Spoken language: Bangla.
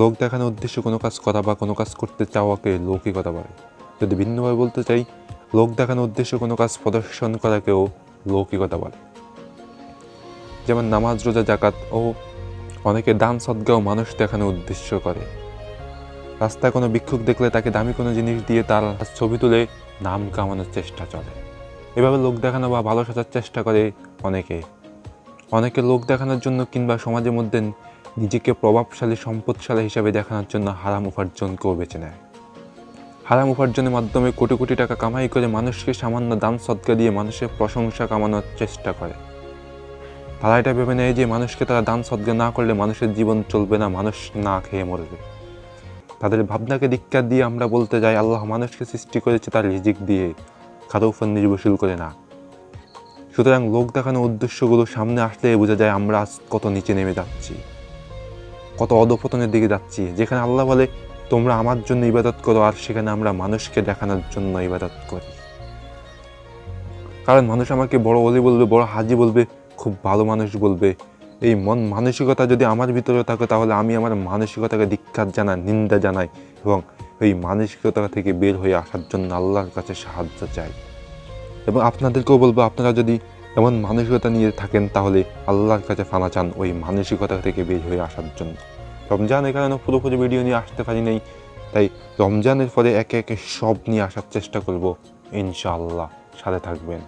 লোক দেখানোর উদ্দেশ্যে কোনো কাজ করা বা কোনো কাজ করতে চাওয়াকে লৌকিকতা বলে। যদি ভিন্নভাবে বলতে চাই, লোক দেখানোর উদ্দেশ্যে কোনো কাজ প্রদর্শন করাকেও লৌকিকতা বলে। যেমন নামাজ, রোজা জাকাত ও অনেকে দান সদ্গাও মানুষ দেখানোর উদ্দেশ্য করে। রাস্তায় কোনো ভিক্ষুক দেখলে তাকে দামি কোনো জিনিস দিয়ে তার ছবি তুলে নাম কামানোর চেষ্টা চলে। এভাবে লোক দেখানো বা ভালো সাজার চেষ্টা করে অনেকে। অনেকে লোক দেখানোর জন্য কিংবা সমাজের মধ্যে নিজেকে প্রভাবশালী, সম্পদশালী হিসাবে দেখানোর জন্য হারাম উপার্জনকেও বেছে নেয়। হারাম উপার্জনের মাধ্যমে কোটি কোটি টাকা কামাই করে মানুষকে সামান্য দান সদ্গা দিয়ে মানুষের প্রশংসা কামানোর চেষ্টা করে। তারা এটা ভেবে নেয় যে মানুষকে তারা দান সদ্গা না করলে মানুষের জীবন চলবে না, মানুষ না খেয়ে মরবে। তাদের ভাবনাকে দীক্ষা দিয়ে আমরা বলতে যাই, আল্লাহ মানুষকে সৃষ্টি করেছে তার রিজিক দিয়ে, কারও উপর নির্ভরশীল করে না। সুতরাং লোক দেখানোর উদ্দেশ্যগুলো সামনে আসলে বোঝা যায় আমরা আজ কত নিচে নেমে যাচ্ছি। কত অধপতনের দিকে যাচ্ছি, যেখানে আল্লাহ বলে, তোমরা আমার জন্য ইবাদত করো, আর সেখানে আমরা মানুষকে দেখানোর জন্য ইবাদত করি। কারণ মানুষ আমাকে বড় অলি বলবে, বড় হাজি বলবে, খুব ভালো মানুষ বলবে। এই মন মানসিকতা যদি আমার ভিতরে থাকে, তাহলে আমি আমার মানসিকতাকে ধিক্ষার জানাই, নিন্দা জানাই, এবং এই মানসিকতা থেকে বের হয়ে আসার জন্য আল্লাহর কাছে সাহায্য চাই। এবং আপনাদেরকেও বলব, আপনারা যদি এমন মানসিকতা নিয়ে থাকেন, তাহলে আল্লাহর কাছে ফানা চান, ওই মানসিকতা থেকে বের হয়ে আসার জন্য। রমজানের কারণে পুরোপুরি ভিডিও নিয়ে আসতে পারি নাই। তাই রমজানের পরে একে একে সব নিয়ে আসার চেষ্টা করব ইনশাল্লাহ সাথে থাকবেন।